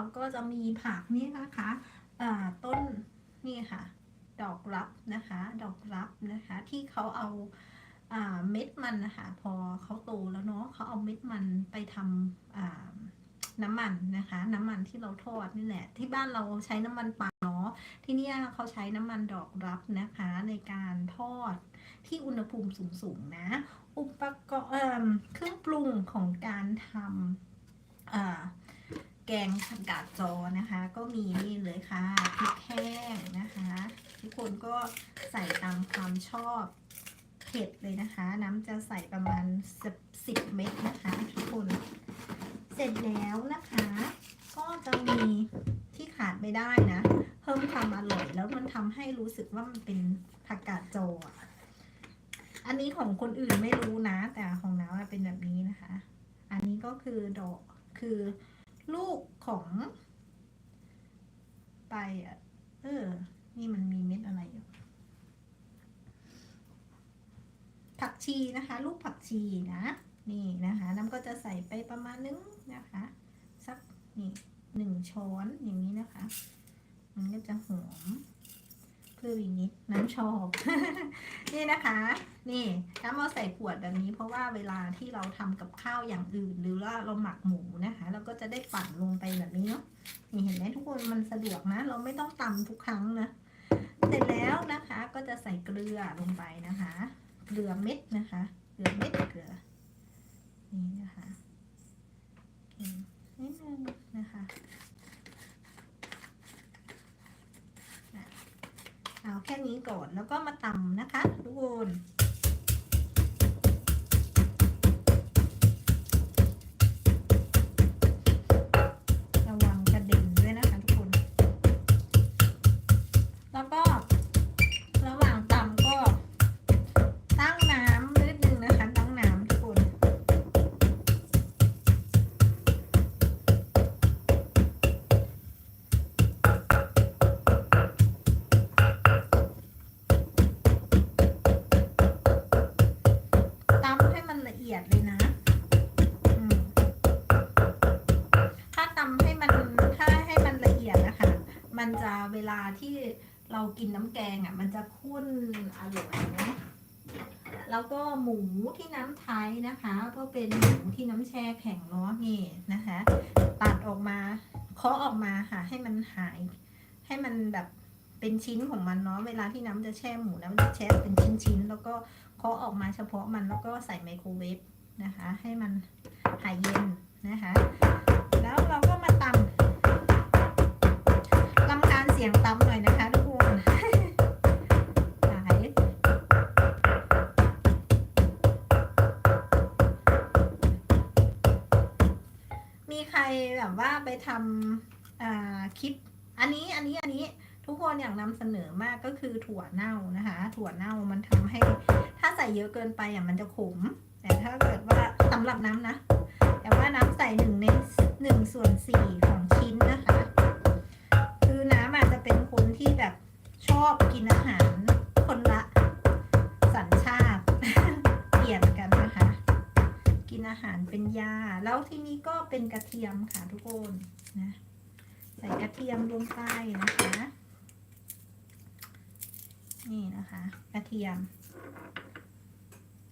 เราก็จะมีผักนี่นะคะต้นนี่ค่ะ ดอกรับนะคะ ดอกรับนะคะ ที่เขาเอาอเม็ดมันนะคะพอเขาโตแล้วเนาะเขาเอาเม็ดมันไปทำน้ำมันนะคะ น้ำมันที่เราทอดนี่แหละ ที่บ้านเราใช้น้ำมันปาล์มเนาะที่นี่เขาใช้น้ำมันดอกรับนะคะ ในการทอดที่อุณหภูมิสูงๆนะ อุปกรณ์เครื่องปรุงของการทำ แกงผักกาดจอนะคะ ก็มีนี่เลยค่ะพริกแห้งนะคะ ทุกคนก็ใส่ตามความชอบเผ็ดเลยนะคะ น้ำจะใส่ประมาณสิบเม็ดนะคะทุกคน เสร็จแล้วนะคะ ก็จะมีที่ขาดไม่ได้นะ เพิ่มความอร่อยแล้วมันทำให้รู้สึกว่ามันเป็นผักกาดจออะอันนี้ของคนอื่นไม่รู้นะ แต่ของน้าเป็นแบบนี้นะคะ อันนี้ก็คือดอกคือ ลูกของไปอะ เออ นี่มันมีเม็ดอะไรอยู่ ผักชีนะคะ ลูกผักชีนะ นี่นะคะ น้ำก็จะใส่ไปประมาณนึงนะคะ สักนี่หนึ่งช้อนอย่างนี้นะคะ มันก็จะหอม เพิ่มอีกนิดน้ำชอบ นี่นะคะ นี่น้ำเอาใส่ขวดแบบนี้เพราะว่าเวลาที่เราทำกับข้าวอย่างอื่น หรือว่าเราหมักหมูนะคะ เราก็จะได้ปั่นลงไปแบบนี้เนาะนี่เห็นไหมทุกคนมันสะดวกนะ เราไม่ต้องตำทุกครั้งนะเสร็จแล้วนะคะก็จะใส่เกลือลงไปนะคะ เกลือเม็ดนะคะ เกลือเม็ดเกลือนี่นะคะกินนิดนึงนะคะอะเอาแค่นี้ ก่อนแล้วก็มาตำนะคะ ทุกคน เวลาที่เรากินน้ำแกงอะ มันจะข้นอร่อยนะแล้วก็หมูที่น้ำไทยนะคะ ก็เป็นหมูที่น้ำแช่แข็งเนาะนี่นะคะ ตัดออกมาเคาะออกมาค่ะ ให้มันหาย ให้มันแบบเป็นชิ้นของมันเนาะเวลาที่น้ำจะแช่หมูน้ำจะแช่เป็นชิ้นๆแล้วก็เคาะออกมาเฉพาะมันแล้วก็ใส่ไมโครเวฟนะคะ ให้มันหายเย็นนะคะ แล้วเราก็มาตำลำกา สียงตำหน่อยนะคะทุกคนหายมีใครแบบว่าไปทำคลิป อันนี้อันนี้อันนี้ทุกคนอยากนำเสนอมากก็คือถั่วเน่านะคะ ถั่วเน่ามันทำให้ ถ้าใส่เยอะเกินไปอะมันจะขม แต่ถ้าเกิดว่าสำหรับน้ำนะ แต่ว่าน้ำใส่หนึ่งในหนึ่งส่วนสี่ของชิ้นนะคะ อบกินอาหารคนละสัญชาติ เปลี่ยนกันนะคะ กินอาหารเป็นยา แล้วที่นี้ก็เป็นกระเทียมค่ะทุกคนนะใส่กระเทียมลงไปนะคะ นี่นะคะ กระเทียม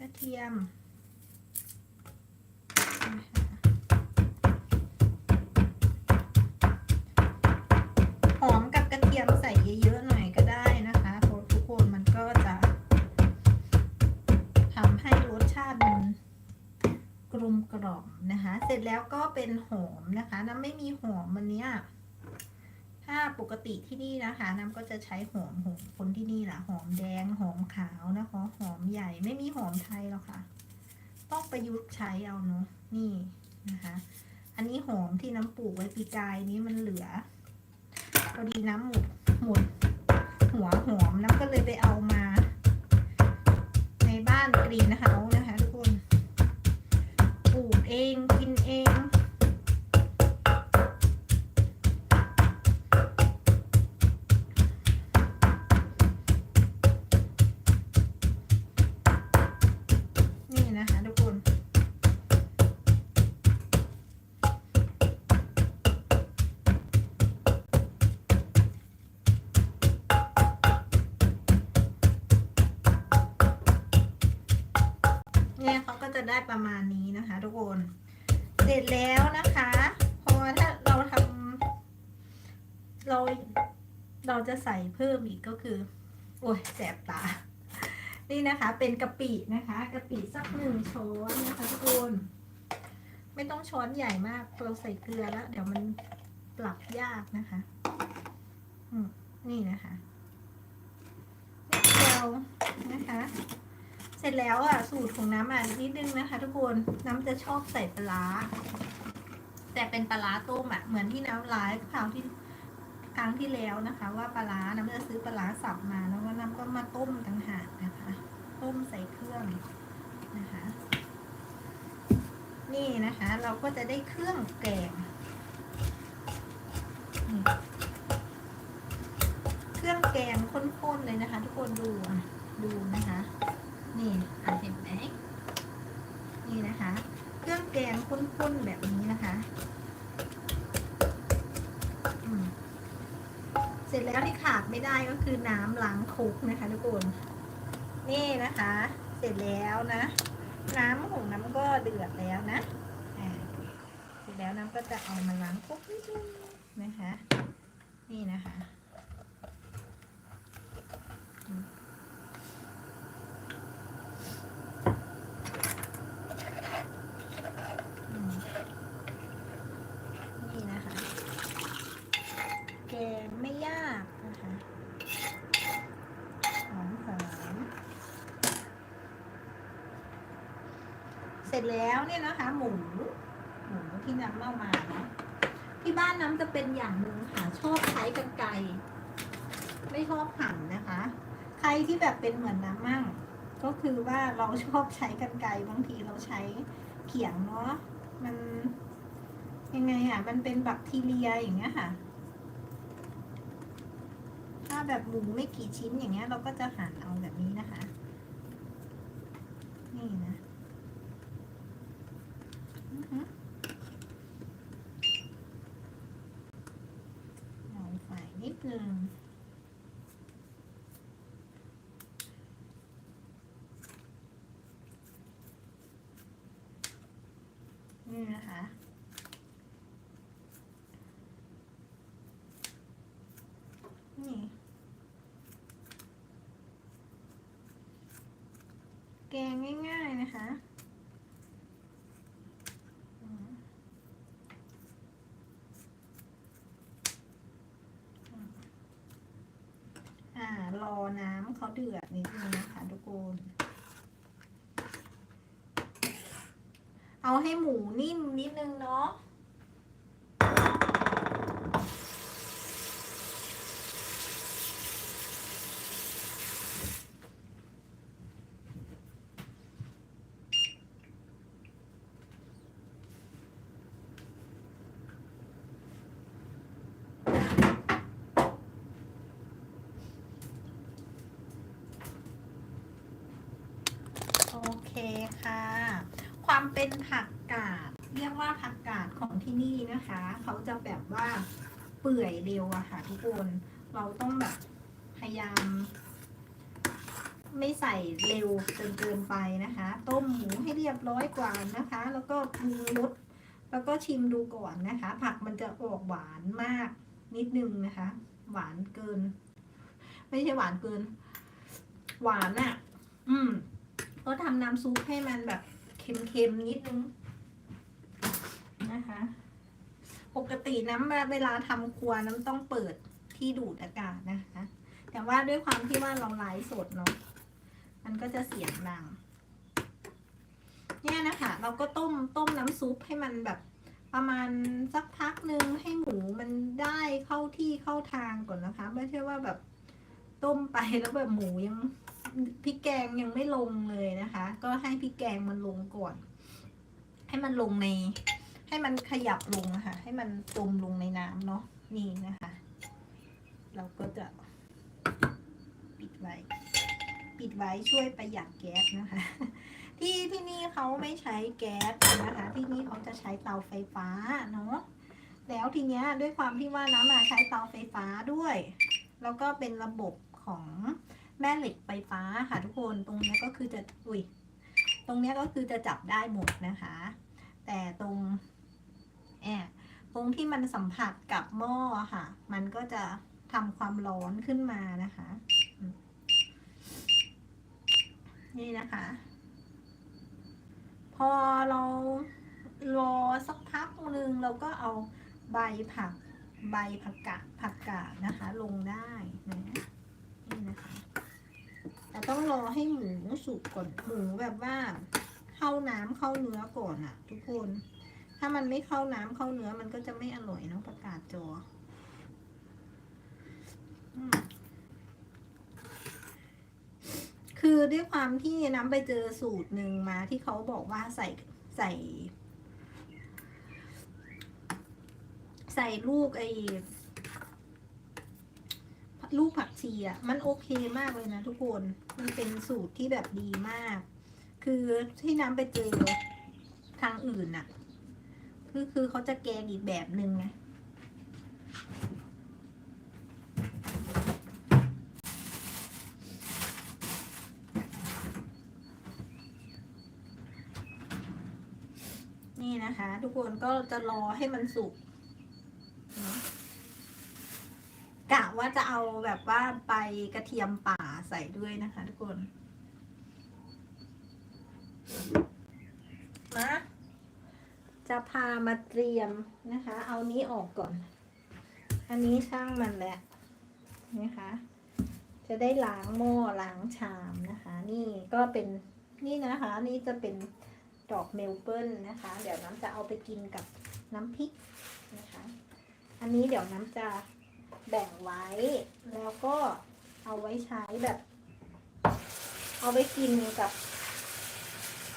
กระเทียม เป็นหอมนะคะ น้ำไม่มีหอมมันเนี้ยถ้าปกติที่นี่นะคะ น้ำก็จะใช้หอมของคนที่นี่แหละหอมแดงหอมขาวนะคะ หอมใหญ่ไม่มีหอมไทยหรอกค่ะ ต้องประยุกต์ใช้เอาเนาะนี่นะคะ อันนี้หอมที่น้ำปลูกไว้ปีกายนี้มันเหลือพอดีน้ำหมดหมดหัวหอมน้ำก็เลยไปเอามา ในบ้านกรีนเฮาส์นะคะทุกคนปลูกเองกินเอง จะได้ประมาณนี้นะคะ ทุกคน เสร็จแล้วนะคะพอถ้าเราทำเราเราจะใส่เพิ่มอีกก็คือ โอ้ยแสบตา นี่นะคะ เป็นกะปินะคะกะปิสักหนึ่งช้อนนะคะทุกคนไม่ต้องช้อนใหญ่มากเราใส่เกลือแล้ว เดี๋ยวมันปรับยากนะคะนี่นะคะนิดเดียวนะคะ เสร็จแล้วอะสูตรของน้ำอะนิดนึงนะคะ ทุกคนน้ำจะชอบใส่ปลาแต่เป็นปลาต้มอะเหมือนที่น้ำไลฟ์คราวที่ครั้งที่แล้วนะคะ ว่าปลาร้าน้ำจะซื้อปลาสับมาแล้วก็น้ำก็มาต้มต่างหากนะคะ ต้มใส่เครื่องนะคะ นี่นะคะ เราก็จะได้เครื่องแกงเครื่องแกงข้นๆเลยนะคะ ทุกคนดูดูนะคะ นี่อะเห็นไหมนี่นะคะ เครื่องแกงข้นๆแบบนี้นะคะเสร็จแล้วที่ขาดไม่ได้ก็คือน้ำล้างคลุกนะคะทุกคนนี่นะคะ เสร็จแล้วนะ น้ำของน้ำก็เดือดแล้วนะเสร็จแล้วน้ำก็จะเอามาล้างคลุกนิดนึงนะคะ นี่นะคะอืมอืมนี่นะคะ แกง ไม่ยากนะคะหอมหอมเสร็จแล้วเนี่ยนะคะ หมูหมูที่น้ำเล่ามาเนาะที่บ้านน้ำจะเป็นอย่างหนึ่งค่ะชอบใช้กันไกรไม่ชอบหั่นนะคะ ใครที่แบบเป็นเหมือนน้ำมั่ง ก็คือว่าเราชอบใช้กันไกรบางทีเราใช้เขียงเนาะมันยังไงอะ มันเป็นแบคทีเรียอย่างเงี้ยค่ะ แบบหมูไม่กี่ชิ้นอย่างเงี้ย เราก็จะหั่นเอาแบบนี้นะคะ นี่นะอือฮึเราใส่นิดนึงนี่นะคะ นี่ แกงง่าย ๆ นะคะอ่ารอน้ำเขาเดือดนิดนึงนะคะทุกคน เอาให้หมูนิ่มนิดนึงเนาะ โอเค่ะ ความเป็นผักกาด เรียกว่าผักกาดของที่นี่นะคะ เขาจะแบบว่าเปื่อยเร็วอะค่ะทุกคน เราต้องแบบพยายาม ไม่ใส่เร็วจนเกินไปนะคะ ต้มหมูให้เรียบร้อยก่อนนะคะ แล้วก็ปรุงรสแล้วก็ชิมดูก่อนนะคะ ผักมันจะออกหวานมากนิดนึงนะคะ หวานเกิน ไม่ใช่หวานเกิน หวานอะอืม ก็ทำน้ำซุปให้มันแบบเค็มๆนิดนึงนะคะ ปกติน้ำเวลาทำครัวน้ำต้องเปิดที่ดูดอากาศนะคะ แต่ว่าด้วยความที่ว่าเราไลฟ์สดเนาะมันก็จะเสียงดังเนี่ยนะคะ เราก็ต้มต้มน้ำซุปให้มันแบบประมาณสักพักหนึ่งให้หมูมันได้เข้าที่เข้าทางก่อนนะคะ ไม่ใช่ว่าแบบต้มไปแล้วแบบหมูยัง พริกแกงยังไม่ลงเลยนะคะ ก็ให้พริกแกงมันลงก่อน ให้มันลงใน ให้มันขยับลงนะคะให้มันจมลงในน้ำเนาะนี่นะคะ เราก็จะปิดไว้ ปิดไว้ช่วยประหยัดแก๊สนะคะ ที่ที่นี่เขาไม่ใช้แก๊สนะคะ ที่นี่เขาจะใช้เตาไฟฟ้าเนาะแล้วทีเนี้ยด้วยความที่ว่าน้ำมาใช้เตาไฟฟ้าด้วย แล้วก็เป็นระบบของ แม่เหล็กไฟฟ้าค่ะทุกคนตรงนี้ก็คือจะอุ้ยตรงเนี้ยก็คือจะจับได้หมดนะคะ แต่ตรงแอบตรงที่มันสัมผัสกับหม้อค่ะ มันก็จะทำความร้อนขึ้นมานะคะ นี่นะคะ พอเรารอสักพักหนึ่งเราก็เอาใบผักใบผักกาดผักกาดนะคะ ลงได้นะนี่นะคะ แต่ต้องรอให้หมูสุกก่อนหมูแบบว่า เข้าน้ำเข้าเนื้อก่อนอะทุกคน ถ้ามันไม่เข้าน้ำเข้าเนื้อมันก็จะไม่อร่อยเนาะผักกาดจออืมคือด้วยความที่น้ำไปเจอสูตรหนึ่งมาที่เขาบอกว่าใส่ใส่ ใส่ลูกไอ้ ลูกผักชีอะมันโอเคมากเลยนะทุกคน มันเป็นสูตรที่แบบดีมาก คือที่น้ำไปเจอทางอื่นน่ะ คือคือเขาจะแกงอีกแบบหนึ่งไงนี่นะคะ ทุกคนก็จะรอให้มันสุกเนอะกะ ว่าจะเอาแบบว่าใบกระเทียมป่าใส่ด้วยนะคะทุกคนนะจะพามาเตรียมนะคะ เอานี้ออกก่อน อันนี้ช่างมันแหละนะคะ จะได้ล้างหม้อล้างชามนะคะ นี่ก็เป็นนี่นะคะ นี่จะเป็นดอกเมลเบิลนะคะ เดี๋ยวน้ำจะเอาไปกินกับน้ำพริกนะคะ อันนี้เดี๋ยวน้ำจะ แบ่งไว้ แล้วก็เอาไว้ใช้แบบ เอาไว้กินกับ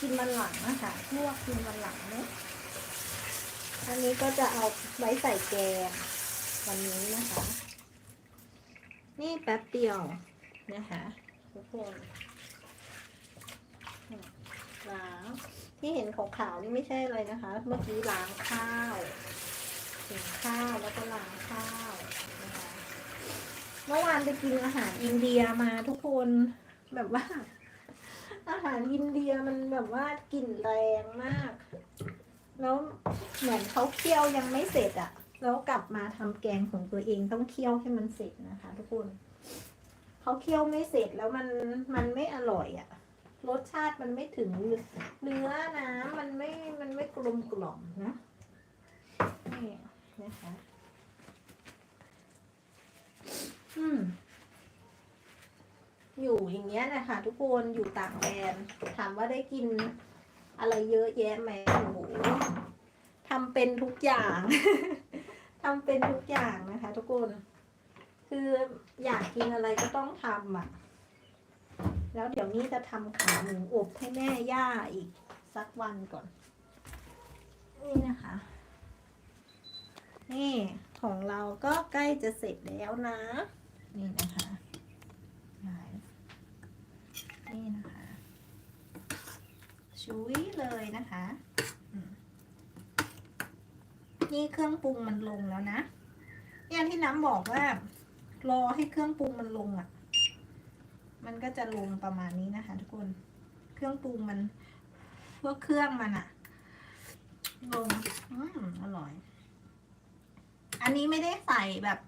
กินมันหลังนะคะลวกกินมันหลังเนาะอันนี้ก็จะเอาไว้ใส่แกงวันนี้นะคะ นี่แป๊บเดียวนะคะทุกคนล้างที่เห็นของขาวนี่ไม่ใช่อะไรนะคะ เมื่อกี้ล้างข้าวถึงข้าวแล้วก็ล้างข้าว เมื่อวานไปกินอาหารอินเดียมาทุกคนแบบว่า อาหารอินเดียมันแบบว่ากลิ่นแรงมาก แล้วเหมือนเขาเคี่ยวยังไม่เสร็จอะแล้วกลับมาทำแกงของตัวเองต้องเคี่ยวให้มันเสร็จนะคะ ทุกคนเขาเคี่ยวไม่เสร็จแล้วมันมันไม่อร่อยอะรสชาติมันไม่ถึงเนื้อน้ำมันไม่มันไม่กลมกล่อมนะนี่นะคะ อืม อยู่อย่างเงี้ยนะคะทุกคนอยู่ต่างแดนถามว่าได้กินอะไรเยอะแยะไหมโอ้โหทำเป็นทุกอย่าง ทำเป็นทุกอย่างนะคะ ทุกคน คืออยากกินอะไรก็ต้องทำอะ แล้วเดี๋ยวนี้จะทำขาหมูอบให้แม่ย่าอีกสักวันก่อน นี่นะคะ นี่ของเราก็ใกล้จะเสร็จแล้วนะ นี่นะคะนี่นะคะชุยเลยนะคะ นี่เครื่องปรุงมันลงแล้วนะเนี่ยที่น้ำบอกว่า รอให้เครื่องปรุงมันลงอะ่ะ มันก็จะลงประมาณนี้นะคะ ทุกคน เครื่องปรุงมัน พวกเครื่องมันอะ ลง อืมอร่อย อันนี้ไม่ได้ใส่แบบ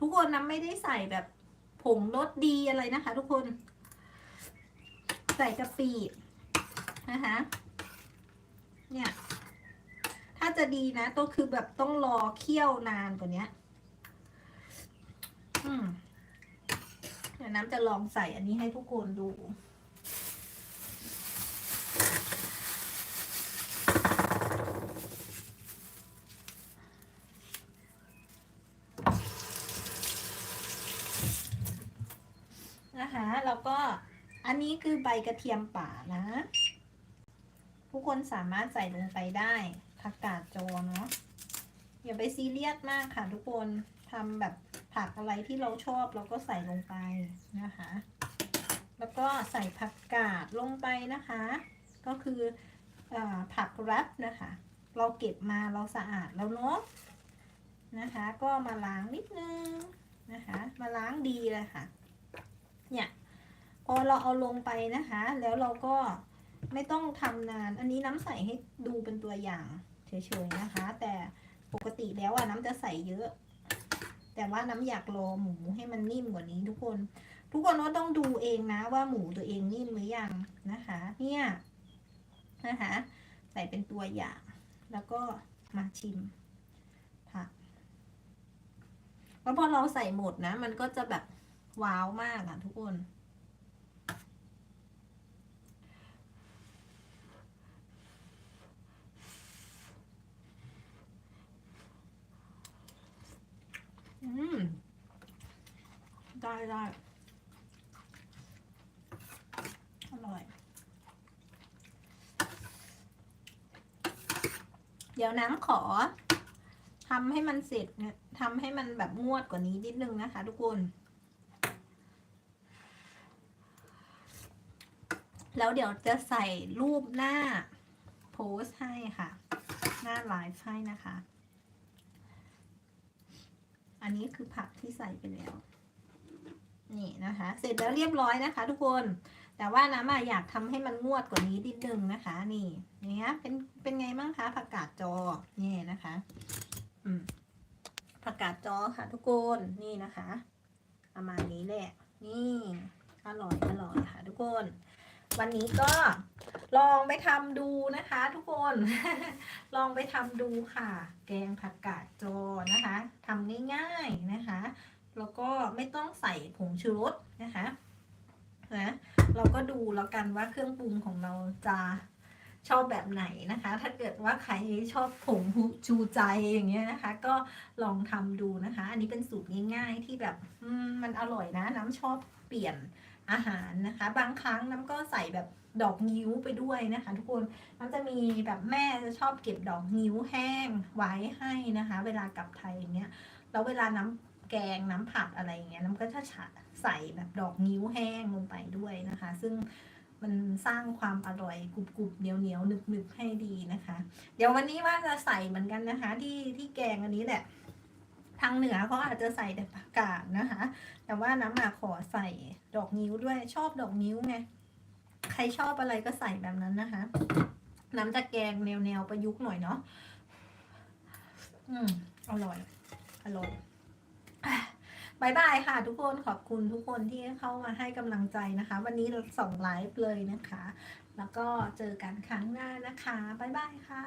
ทุกคนนะไม่ได้ใส่แบบผงรสดีอะไรนะคะ ทุกคน ใส่กะปินะคะเนี่ยถ้าจะดีนะต้องคือแบบต้องรอเคี่ยวนานกว่านี้อืมเดี๋ยวน้ำจะลองใส่อันนี้ให้ทุกคนดู นะคะ แล้วก็อันนี้คือ ใบกระเทียมป่านะ ทุกคนสามารถใส่ลงไปได้ผักกาดโจเนาะอย่าไปซีเรียสมากค่ะทุกคนทำแบบผักอะไรที่เราชอบเราก็ใส่ลงไปนะคะ แล้วก็ใส่ผักกาดลงไปนะคะ ก็คืออผักแรปนะคะ เราเก็บมาเราสะอาดแล้วเนาะนะคะ ก็มาล้างนิดนึงนะคะ มาล้างดีเลยค่ะ เนี่ย พอเราเอาลงไปนะคะ แล้วเราก็ไม่ต้องทำนาน อันนี้น้ำใส่ให้ดูเป็นตัวอย่างเฉยๆนะคะ แต่ปกติแล้วอะน้ำจะใส่เยอะ แต่ว่าน้ำอยากรอหมูให้มันนิ่มกว่านี้ทุกคน ทุกคนก็ต้องดูเองนะว่าหมูตัวเองนิ่มหรือยังนะคะ เนี่ยนะคะ ใส่เป็นตัวอย่าง แล้วก็มาชิมผักแล้วพอเราใส่หมดนะ มันก็จะแบบว้าวมากอะทุกคน อืม ได้ได้อร่อย เดี๋ยวน้ำขอทำให้มันเสร็จเนี่ยทำให้มันแบบงวดกว่านี้นิดนึงนะคะ ทุกคน แล้วเดี๋ยวจะใส่รูปหน้าโพสให้ค่ะ หน้าไลฟ์ให้นะคะ อันนี้คือผักที่ใส่ไปแล้ว นี่นะคะ เสร็จแล้วเรียบร้อยนะคะ ทุกคน แต่ว่าน้ำอะอยากทำให้มันงวดกว่านี้นิดนึงนะคะ นี่เงี้ยเป็นเป็นไงบ้างคะผักกาดจอนี่นะคะ อืมผักกาดจอค่ะ ทุกคนนี่นะคะ ประมาณนี้แหละ นี่อร่อยอร่อยค่ะ ทุกคน วันนี้ก็ลองไปทำดูนะคะ ทุกคน ลองไปทำดูค่ะ แกงผักกาดจอนะคะทำง่ายๆนะคะ แล้วก็ไม่ต้องใส่ผงชูรสนะคะนะเราก็ดูแล้วกันว่าเครื่องปรุงของเราจะชอบแบบไหนนะคะ ถ้าเกิดว่าใครชอบผงชูใจอย่างเงี้ยนะคะ ก็ลองทำดูนะคะ อันนี้เป็นสูตรง่ายๆที่แบบมมันอร่อยนะ น้ำชอบเปลี่ยน อาหารนะคะ บางครั้งน้ำก็ใส่แบบดอกนิ้วไปด้วยนะคะ ทุกคนน้ำจะมีแบบแม่จะชอบเก็บดอกนิ้วแห้งไว้ให้นะคะ เวลากลับไทยอย่างเงี้ยแล้วเวลาน้ำแกงน้ำผัดอะไรอย่างเงี้ยน้ำก็จะใส่แบบดอกนิ้วแห้งลงไปด้วยนะคะ ซึ่งมันสร้างความอร่อยกรุบกรุบเหนียวเหนียวหนึบหนึบให้ดีนะคะ เดี๋ยววันนี้ว่าจะใส่เหมือนกันนะคะ ที่ที่แกงอันนี้แหละ ทางเหนือเขาอาจจะใส่แต่ผักกาดนะคะ แต่ว่าน้ำมาขอใส่ดอกนิ้วด้วยชอบดอกนิ้วไงใครชอบอะไรก็ใส่แบบนั้นนะคะ น้ำจะแกงแนวแนวประยุกต์หน่อยเนาะอืมอร่อยอร่อยบายบายค่ะ ทุกคนขอบคุณทุกคนที่เข้ามาให้กำลังใจนะคะ วันนี้เราส่งไลฟ์เลยนะคะ แล้วก็เจอกันครั้งหน้านะคะบายบายค่ะ